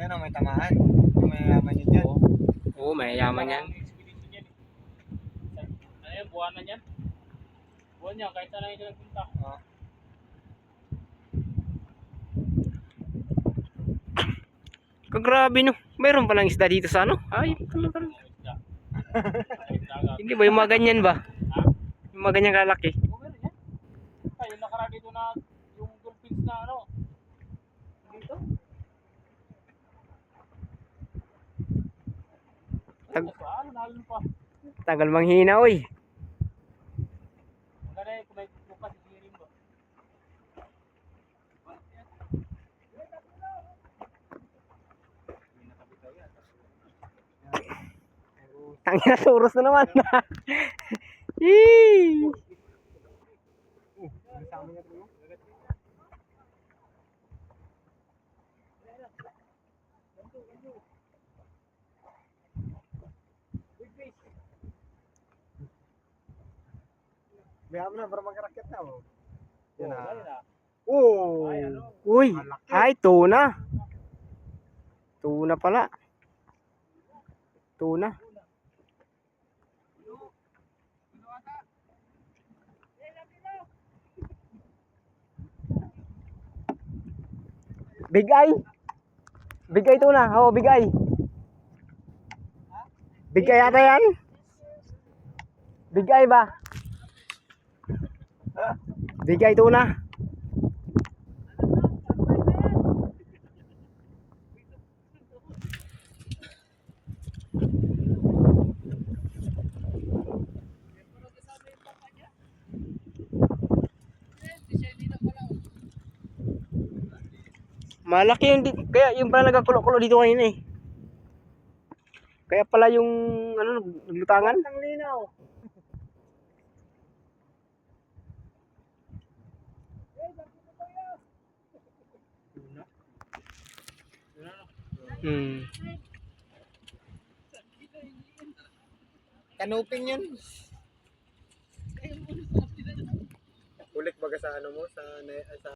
Yan ang may tamaan. Yung may yaman yun dyan. Oo, may yaman yan. Yan eh. Ano yan, buwanan yan? Buwan yan, kahit saan lang ito nagpunta. Oh. Kagrabe no. Mayroon palang isda dito sa ano? Ay. Hindi ba yung mga ganyan ba? Yung mga ganyan kalaki. Oo, meron yan. Ay, yung nakaraan dito na yung dolphins na ano. Dito? Tag-. Tagal manghina oy. Tangina suros na naman. Yee! Kasama niya po. May na para magkarakyat na oh. Yan na. Oh. Ano? Uy, ay tuna. Tuna pala. Tuna. Big eye. Big eye tuna. Oo, big eye. Big eye yata yan. Big eye ba? Big eye tuna. Malaki yung di- kaya yung pala nagkakulo-kulo dito kanina eh. Kaya pala yung ano naglutangan. Ang linaw. Hmm. Kanuping yun. Ulik baga sa ano mo sa, sa